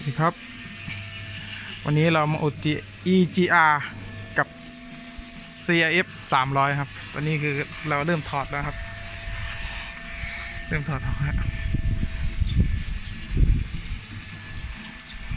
สวัสดีครับ วันนี้เรามาอุด EGR กับ CRF 300 ครับ ตอนนี้คือเราเริ่มถอดแล้วครับ เริ่มถอดออกแล้ว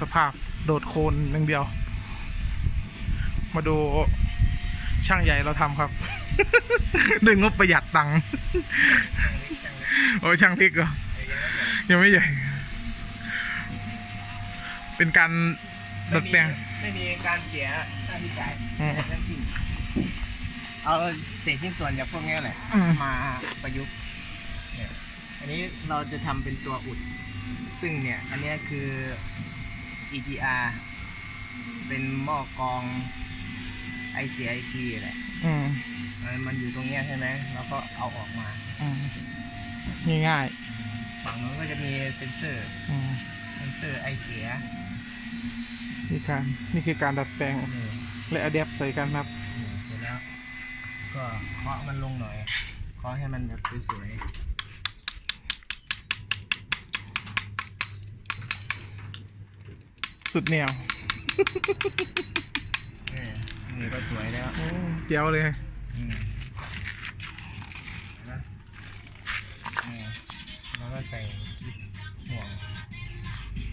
สภาพโดดโคลนอย่งเดียว มาดูช่างใหญ่เราทำครับดึงงบประหยัดตังค์โอ้ช่างพริกเหรอยังไม่ใหญ่ เป็นการดัดแปลง ไม่มีการเสียค่าใช้จ่ายอืมทั้งสิ้นเอาเศษชิ้นส่วนจากพวกนี้แหละ อืมมาประยุกต์เนี่ยอันนี้เราจะทำเป็นตัวอุด ซึ่งเนี่ย อันเนี้ยคือ EGR เป็นหม้อกรอง ICIP แหละอืมมันมันอยู่ตรงเนี้ยใช่ไหมแล้วก็เอาออกมา อืมง่ายฝั่งนู้นก็จะมีเซ็นเซอร์ ๆอืม เซ็นเซอร์ไอเสีย นี่การนี่คือการดัดแปลงนี่และอะแดปใส่กันครับนี่เสร็จแล้วก็เคาะมันลงหน่อยเคาะให้มันแบบสวยๆสุดแนวเออนี่ก็สวยแล้วโอ้เจียวเลยอืมเห็นไหมนี่แล้วก็ใส่กิ๊บห่วง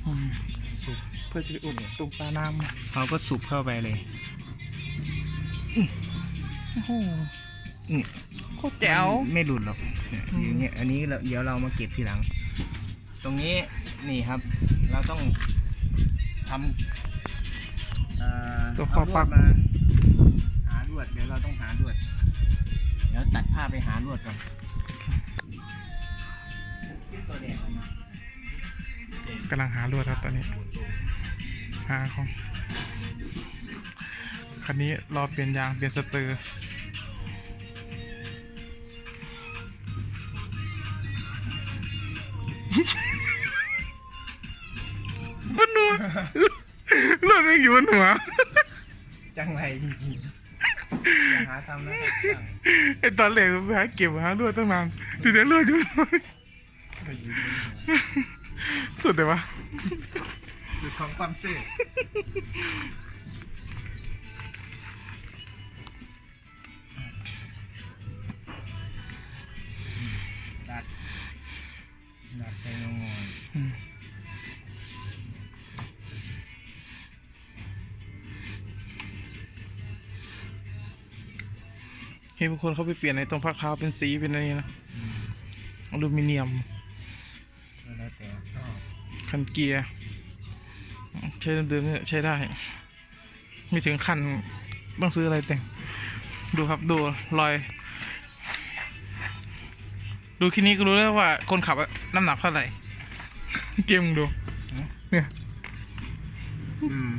อืมสุกเพื่อจะไปอุดตุ่มปลาน้ำเขาก็สุกเข้าไปเลยโอ้โหนี่โคตรแจ๋วไม่หลุดหรอกเนี่ยอืมอย่างเงี้ยอันนี้เราเดี๋ยวเรามาเก็บทีหลัง ตรงนี้นี่ครับ เราต้องทำเอ่อตัวข้อเาลปัวกดมาหาลวดเดี๋ยวเราต้องหาลวด เดี๋ยวตัดผ้าไปหาลวดก่อนตัวแดงออกมากำลังหาลวดครับตอนนี้ หาของคันนี้รอเปลี่ยนยางเปลี่ยนสเตอร์บนหัวเลือดไม่อยู่บนหัวจังไรจริงๆอย่าหาทำนะครับไอตอนแรกไปหาเก็บหาลวดตั้งนานทีเดียวลวดอยู่สุดเลยวะสุด ของความซื่อดัดดัดไปงงอืมเห็นบางคนเขาไปเปลี่ยนในตรงพักเท้าเป็นสีเป็นอะไรนะอลูมิเนียมๆแล้วแต่ชอบคันเกียร์ ใช้เดิมๆเนี่ยใช้ได้ ไม่ถึงขั้นต้องซื้ออะไรแต่ง ดูครับดูรอย ดูแค่นี้ก็รู้แล้วว่าคนขับอะน้ำหนักเท่าไหร่ เกมมึงดู เนี่ยอืม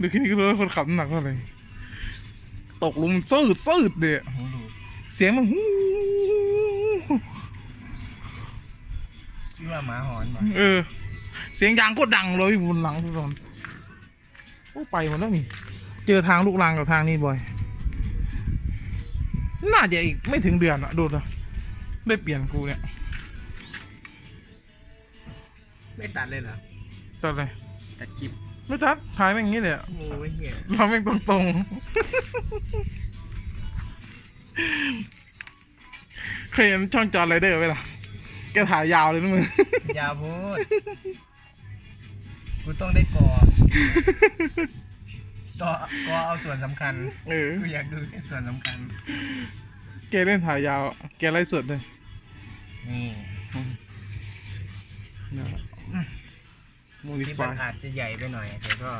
ดูแค่นี้ก็รู้แล้วคนขับน้ำหนักเท่าไหร่ตกหลุมซืดซืดเดียหูหลูเสียงมันฮู้คิดว่าหมาหอนป่ะเออ เสียงยางก็ดังเลยบนหลังทุกคนโอ้ไปหมดแล้วนี่ เจอทางลูกรังกับทางนี้บ่อย น่าจะอีกไม่ถึงเดือนอะดูนะได้เปลี่ยนกูเนี่ย ไม่ตัดเลยเหรอตัดเลย ตัดคลิปไม่ตัดถ่ายแม่งอย่างนี้เลยอะ โอ้ยเหี้ยเราแม่งตรงๆเคยเห็นช่องจอร์ไรเดอร์ไหมล่ะ แกถ่ายยาวเลยนะมึง อย่าพูด กูต้องได้กอ ต่อกอเอาส่วนสำคัญ เออ กูอยากดูแค่ส่วนสำคัญ แกเล่นถ่ายยาวอะแกไล่สดเลยนี่โมคลิดิปฟามันยอาจจะใหญ่ไปหน่อย แต่ก็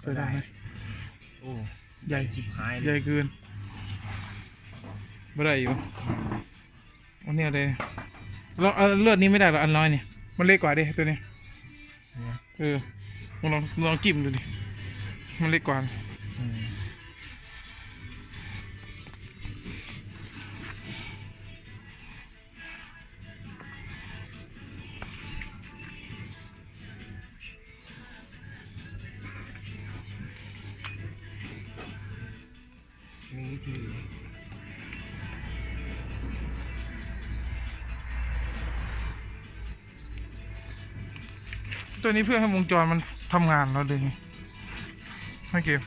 ใช้ได้ไหมโอ้ใหญ่ชิบหายใหเลญ่ยเกินไม่ได้อยู่อันเนี้ยเลยเราเอาเลือดนี้ไม่ได้หรออันน้อยเนี่ย มันเล็กกว่าดิตัวเนี้ย เออลองลองจิ้มดูดิ มันเล็กกว่าอืม ตัวนี้เพื่อให้วงจรมันทำงานเราเลยไม่เก็บ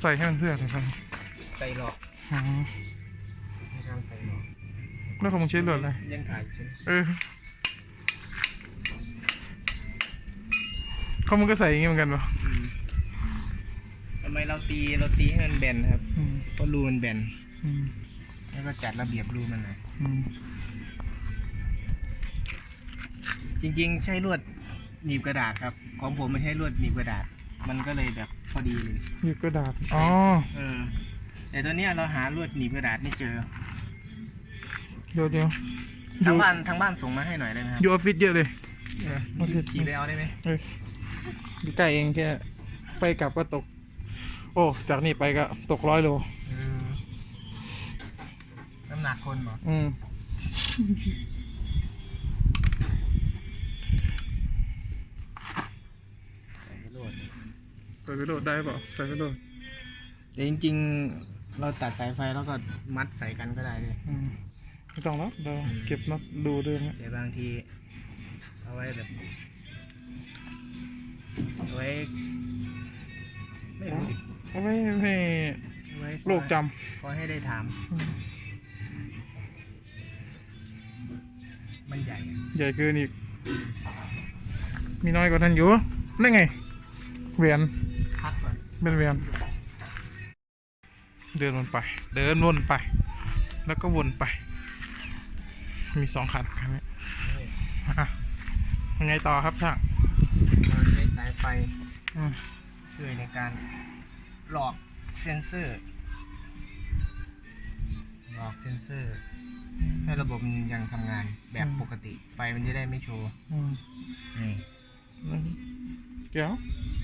ใส่ให้มันเพื่ออะไรไปใส่หลอกอืมในการใส่หลอกแล้วของมึงใช้เลือดอะไรยังถ่ายอยู่ใช่ไหมเออเขามึงก็ใส่อย่างงี้เหมือนกันปะอืมทำไมเราตีเราตีให้มันแบนครับอืมเพราะรูมันแบนอืมแล้วก็จัดระเบียบรูมันหน่อยอืมจริง ๆ ใช้ลวด หนีบกระดาษครับ ของผมไม่ใช่ลวดหนีบกระดาษ มันก็เลยแบบพอดีเลย หยิบกระดาษ อ๋อ เออ แต่ตัวเนี้ยเราหาลวดหนีบกระดาษไม่เจอเดี๋ยวเดี๋ยวอทางยู่บ้านทางบ้านส่งมาให้หน่อยได้ไหมครับอยู่ออฟฟิศเยอะเลย เออออฟฟิศขี่ไปเอาได้ไหมเอออยู่ใกล้เองแค่ไปกลับก็ตก โอ้ จากนี่ไปก็ตกร้อยโล เออน้ำหนักคนบอกอืม ใส่ลวด ใส่ไปโหลดได้เปล่าใส่ไปโหลดแต่จริงๆ เราตัดสายไฟแล้วก็มัดใส่กันก็ได้เลยอืมไม่ต้องแล้วเดี๋ยวเก็บน็อตดูด้วยนะแต่บางทีเอาไว้แบบเอาไว้ไม่รู้ดิเอาไว้ให้เอาไว้โลกจพอให้ได้ถามำอืมมันใหญ่อะใหญ่เกินอีก มีน้อยกว่านั้นอยู่นั่นไงเวียนพักก่อน เป็นเวียนเดินวนไป เดินวนไป แล้วก็วนไป มีสองคันคันนี้อะยังไงต่อครับช่างเราใช้สายไฟอืมช่วยในการหลอกเซนเซอร์ หลอกเซนเซอร์ ให้ระบบมันยังทำงานแบบปกติ ไฟมันจะได้ไม่โชว์อืมนี่เกี่ยวนี่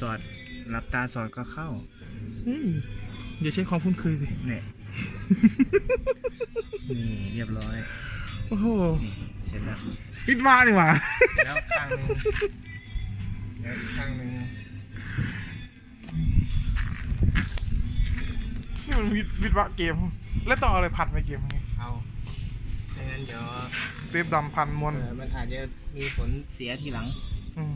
สอดหลับตาสอดก็เข้าเฮ้ยอย่าใช้ความคุ้นเคยสิ เนี่ย นี่เรียบร้อย โอ้โห นี่เสร็จแล้วปิดมาดีกว่า แล้วข้างหนึงแล้วอีกข้างหนึงนี่มันวิดวิดวะเกม แล้วต้องเอาอะไรพันไปเกมนี้เอาไม่ งั้นเดี๋ยวเทปดำพันมวนเออมันอาจจะมีผลเสียทีหลังอืม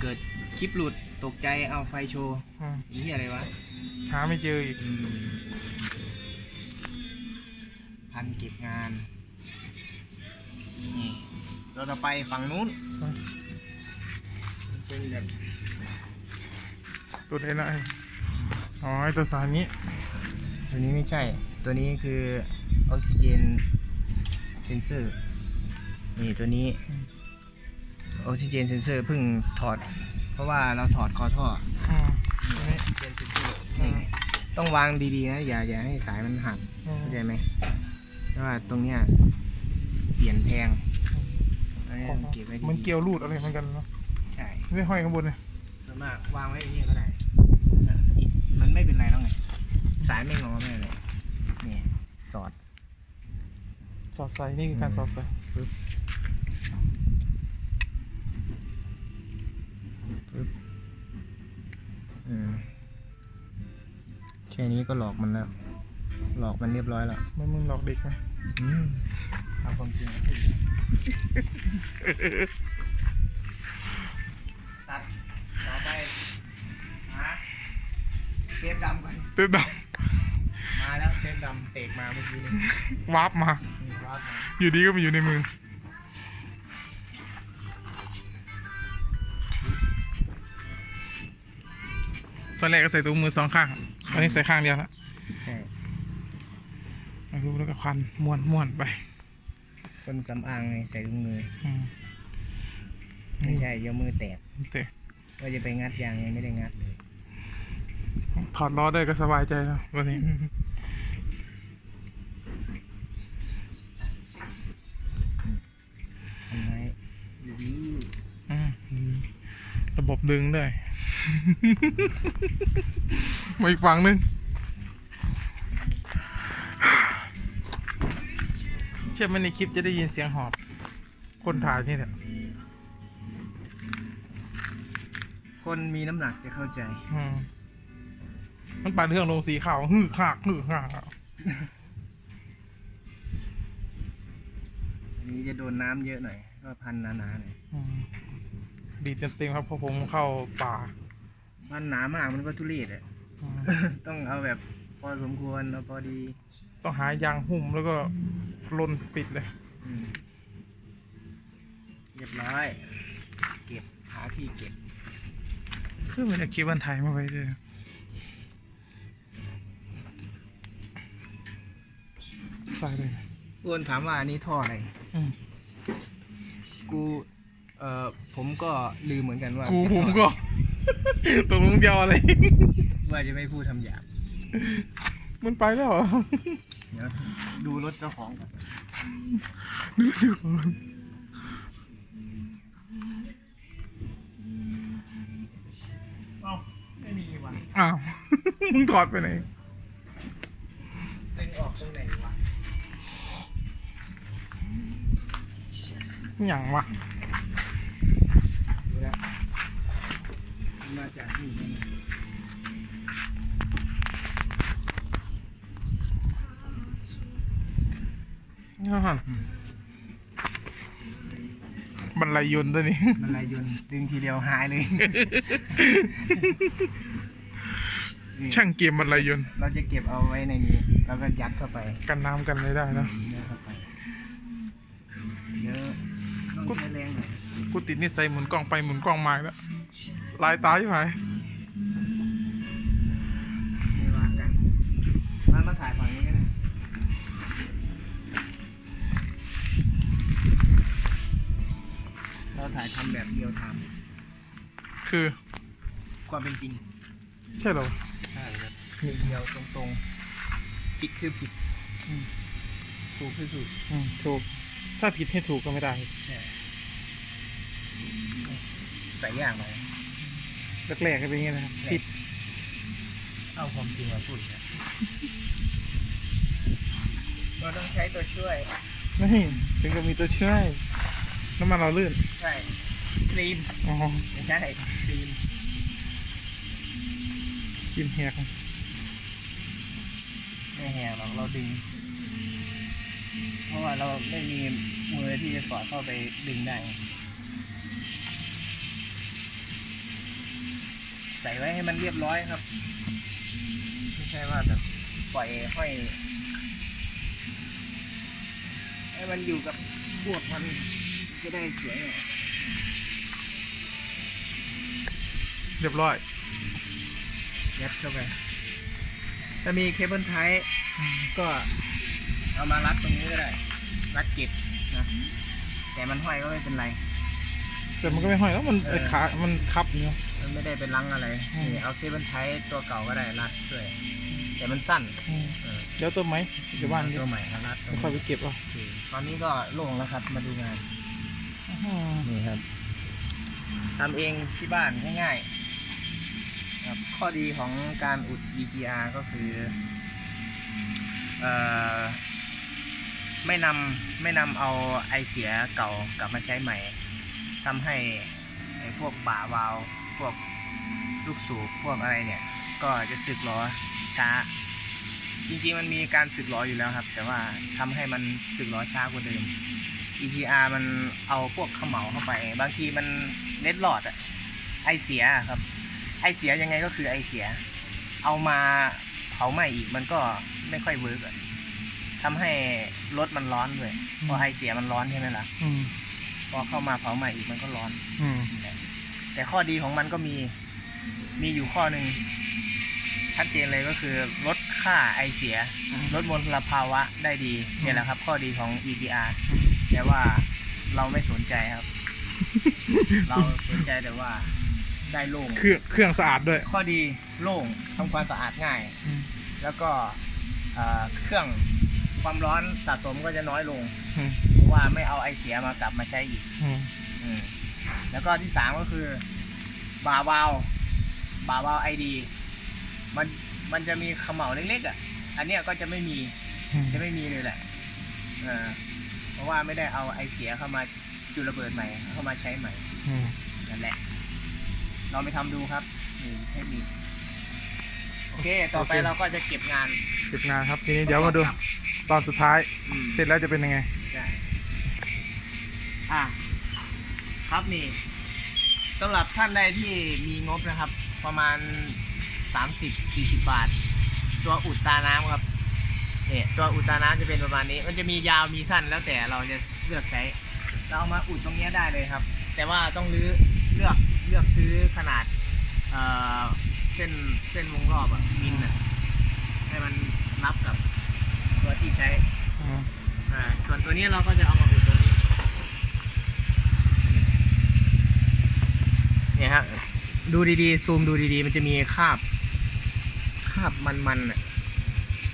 เกิดคลิปหลุดตกใจเอาไฟโชว์อืมนี่อะไรวะ หาไม่เจออีกพันเก็บงาน นี่เราจะไปฝั่งนู้น เป็นแบบตัวไหนนะไอ้อ๋อไอตัวสารนี้ ตัวนี้ไม่ใช่ ตัวนี้คือออกซิเจน เซนเซอร์ นี่ตัวนี้ออกซิเจนเซนเซอร์เพิ่งถอด เพราะว่าเราถอดคอท่ออืมนี่ออกซิเจนเซนเซอร์นี่ต้องวางดีๆนะอย่าอย่าให้สายมันหักอืมเข้าใจไหมเพราะว่าตรงเนี้ยเปลี่ยนแพงอันนี้เก็บไว้ดีมันเกี่ยวรูดอะไรเหมือนกันเนาะใช่ ไม่ได้ห้อยข้างบนเลยส่วนมากวางไว้อย่างนี้ก็ได้อะอีกมันไม่เป็นไรแล้วไง สายไม่งอไม่อะไรนี่สอด สอดใส่นี่คือการสอดใส่ปึ๊บปึ๊บอืมแค่นี้ก็หลอกมันแล้ว หลอกมันเรียบร้อยแล้วไม่มึงหลอกเด็กไหมอืมเอาความจริงมาพูดตัดต่อไปหาเทปดำก่อนเทปดมาแล้วเทปดำเสกมาเมื่อกี้นี้ำวาร์ปมานี่ร อดมาอยู่ดีก็มาอยู่ในมือ ตอนแรกก็ใส่ถุงมือสองข้าง ตอนนี้ใส่ข้างเดียวแล้วใช่มาดูแล้วก็ควันม้วนม้วนไป คนสำอางไงใส่ถุงมืออืมไม่ใช่เดี๋ยวมือแตกเตะว่าจะไปงัดยางยังไม่ได้งัดเลย ถอดล้อได้ก็สบายใจแล้ววันนี้ ทำไมดี อืมระ บบดึงด้วย มาอีกฝั่งหนึง เชื่อไหมในคลิปจะได้ยินเสียงหอบ คนถ่ายนี่แหละ คนมีน้ำหนักจะเข้าใจ อืมมันปั่นเครื่องลงสีขาวฮือขากฮือขากนี้จะโดนน้ำเยอะหน่อย ก็พันหนาๆหน่อย อืม ดีเต็มๆครับเพราะผมเข้าป่าพันหนามากมันก็ทุเรศอะอืมต้องเอาแบบพอสมควรเอาพอดีต้องหายางหุ้มแล้วก็ลนปิดเลย อืมเรียบร้อย เก็บหาที่เก็บ คือมันจะคิดวันไทยมาไว้ด้วยใส่เลยอ้วนถามว่าอันนี้ท่ออะไร อืม กู เอ่อผมก็ลืมเหมือนกันว่ากูเป็นผมท่อก็ ตกลงเดียวอะไร ว่าจะไม่พูดทำหยาบมันไปแล้วเหรอเดี๋ยวดูรถเจ้าของก่อนนึกถึงเอ้าไม่มีว่ะอ้าว มึงถอดไปไหนดึงออกตรงไหนวะ อย่างวะ ดูแล้ว มันมาจากนี่นี่บรรลัยยนต์ตัวนี้ มันลายยนต์ดึงทีเดียวหายเลย นี่ช่างเกมบรรลัยยนต์เราจะเก็บเอาไว้ในนี้ แล้วก็ยัดเข้าไปกันน้ำกันไม่ได้นะยัดเข้าไปเยอะต้องใช้แรงหน่อย กูติดนิสัยหมุนกล้องไปหมุนกล้องมาแล้ว ลายตาใช่ไหมไม่ว่ากันมามาถ่ายฝั่งนี้กันนะเราถ่ายทำแบบเดียวทคือำความเป็นจริงใช่เหรอใช่ครับเดียวตรงๆผิดคือผิดอืมถูกคือถูกอืมถูก ถ้าผิดให้ถูกก็ไม่ได้ใช่ใส่ยากหน่อย แรกๆก็เป็นอย่างนี้นะครับผิดเอาความจริงมาพูดนะเราต้องใช้ตัวช่วย นี่ถึงกับมีตัวช่วยน้ำมันเราลื่นใช่ครีมอ๋อไม่ใช่ครีมกินแหกไม่แหงหรอกเราดึง เพราะว่าเราไม่มีมือที่จะสอดเข้าไปดึงได้ ใส่ไว้ให้มันเรียบร้อยครับ ไม่ใช่ว่าแบบปล่อยห้อยให้มันอยู่กับพวกมันจะได้สวยหน่อยเรียบร้อย ยัดเข้าไปถ้ามีเคเบิลไทป์ก็เอามารัดตรงนี้ก็ได้ รัดเก็บนะ แต่มันห้อยก็ไม่เป็นไร แต่มันก็ไม่ห้อยแล้วมันเออไอ้ขา มันคับเนาะมัน ไม่ได้เป็นลังอะไรอืม นี่เอาเคเบิลไทป์ตัวเก่าก็ได้รัดด้วยแต่มันสั้นอืมเออเดี๋ยวต้นไหมเดี๋ยวบ้านเอเดี๋ยวตัวใหม่มารัดตรงค่อยไปนี้เก็บเอาโอเคตอนนี้ก็โล่งแล้วครับมาดูงานอ๋อนี่ครับทำเองที่บ้านง่ายๆครับข้อดีของการอุด VGR ก็คือเอ่อไม่นำไม่นำเอาไอเสียเก่ากลับมาใช้ใหม่ทำให้ไอพวกป่าวาล์ว พวกลูกสูบพวกอะไรเนี่ย ก็จะสึกหรอช้า จริงๆมันมีการสึกหรออยู่แล้วครับ แต่ว่าทำให้มันสึกหรอช้ากว่าเดิม EGR มันเอาพวกเขมเหลาเข้าไป บางทีมันเล็ดหลอดอะไอเสียอะครับ ไอเสียยังไงก็คือไอเสีย เอามาเผาไหม้อีกมันก็ไม่ค่อยเวิร์กอะทำให้รถมันร้อนด้วยเพราะไอเสียมันร้อนใช่ไหมล่ะอืมพอเข้ามาเผาไหม้อีกมันก็ร้อนอืม แต่ข้อดีของมันก็มีมีอยู่ข้อหนึ่งชัดเจนเลยก็คือลดค่าไอเสีย ลดมลภาวะได้ดีเนี่ยแหละครับ ข้อดีของ EGR แต่ว่าเราไม่สนใจครับ เราสนใจแต่ว่าได้โล่งเครื่องเครื่องสะอาดด้วย ข้อดีโล่งทำความสะอาดง่าย อืม แล้วก็เอ่อเครื่องความร้อนสะสมก็จะน้อยลง อืมเพราะว่าไม่เอาไอเสียมากลับมาใช้อีกอืม อืม แล้วก็ที่สามก็คือบาวาลวบาวาลไอดีมันมันจะมีเขม่าเล็กๆอะ อันเนี้ยก็จะไม่มีอืมจะไม่มีเลยแหละเออเพราะว่าไม่ได้เอาไอเสียเข้ามาจุดระเบิดใหม่ เข้ามาใช้ใหม่อืมนั่นแหละเราไปทำดูครับนี่เทคนิคโอเค ต่อไปเราก็จะเก็บงาน เก็บงานครับทีนี้เดี๋ยวมาดู ตอนสุดท้ายอืมเสร็จแล้วจะเป็นยังไงใช่อะ ครับนี่สำหรับท่านใดที่มีงบนะครับ ประมาณ 30-40 บาท ตัวอุดตาน้ำครับเนี่ยตัวอุดตาน้ำจะเป็นประมาณนี้ มันจะมียาวมีสั้นแล้วแต่เราจะเลือกใช้เราเอามาอุดตรงเนี้ยได้เลยครับ แต่ว่าต้องรื้อเลือกเลือกซื้อขนาดเอ่อเส้นเส้นวงรอบอะมิลอะให้มันรับกับตัวที่ใช้อืมอ่าส่วนตัวนี้เราก็จะเอามาอุดตรงนี้ เนี่ยฮะดูดีๆ ซูมดูดีๆ มันจะมีคราบคราบมันๆน่ะ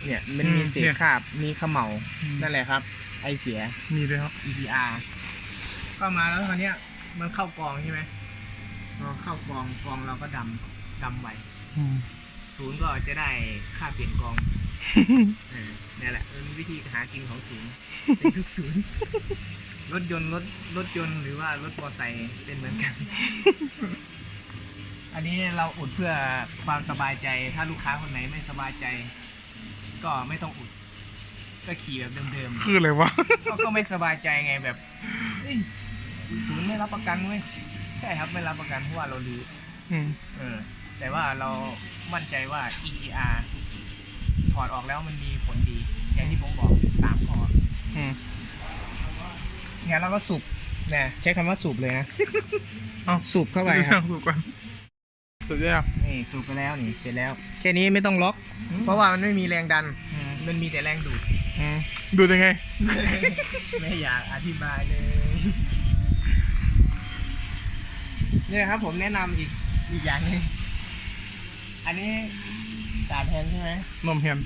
เนี่ย มันมีเศษคราบมีเขมเหลานั่นแหละครับ ไอเสีย มีด้วยครับ EPR เข้ามาแล้วคราวเนี้ยมันเข้ากองใช่ไหมพอเข้ากองกองเราก็ดำดำไว้อืมศูนย์ก็จะได้ค่าเปลี่ยนกองเออนี่แหละเป็นวิธีหากินของศูนย์เป็นทุกศูนย์ รถยนต์รถรถยนต์หรือว่ารถมอเตอร์ไซค์เป็นเหมือนกัน อันนี้เราอุดเพื่อความสบายใจ ถ้าลูกค้าคนไหนไม่สบายใจ ก็ไม่ต้องอุด ก็ขี่แบบเดิมคืออะไรวะๆเขาก็ไม่สบายใจไงแบบเอ้ยศูนย์ไม่รับประกันเว้ยใช่ครับไม่รับประกันเพราะว่าเราลือ อืม เออแต่ว่าเรามั่นใจว่า EER ถอดออกแล้วมันมีผลดี อย่างที่ผมบอกสามข้ออืม งั้นเราก็สูบนะใช้คำว่าสูบเลยนะเอ้า สูบเข้าไปดูครัช่าบงสูบก่อนสุดยอดนี่สูบไปแล้วนี่เสร็จแล้ว แค่นี้ไม่ต้องล็อก เพราะว่ามันไม่มีแรงดัน มันมีแต่แรงดูดอืมดูยังไง ไม่อยากอธิบายเลยเนี่ยครับผมแนะนำอีกอีกอย่างหนึงอันนี้สามแผ่นใช่ไหมนมเฮียน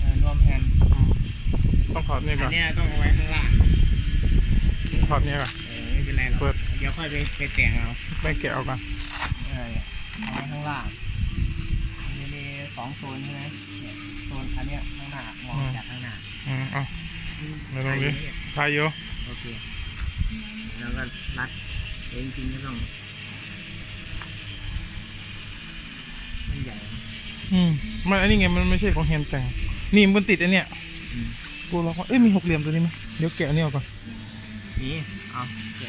เออรวมแผ่นอืมต้องถอดนี่ก่อัอนนเนี้ยต้องเอาไว้ข้างล่าง ถอดนี่ก่อนเออไม่เป็นไรหรอกเปิดเดี๋ยวค่อยไปไปแต่งเอาไม่แกะออกก่อนเออเอาไว้ข้างล่างมันจะมีสองโซนใช่ไหมเนี่ยโซนอันเนี้ยข้างหน้ามองจากข้างหน้าอืมเอะไม่ต้องดิพายุโอเคแล้วก็รัดเองจริงๆก็ต้องมันใหญ่นะอืมมันอันนี้ไงมันไม่ใช่ของเฮียนแต่งนี่มันติดอันเนี้ยอืมกูลองว่าเอ้ยมีหกเหลี่ยมตัวนี้ไหมเดี๋ยวแกะอันนี้ออกก่อน นี่เอาแกะ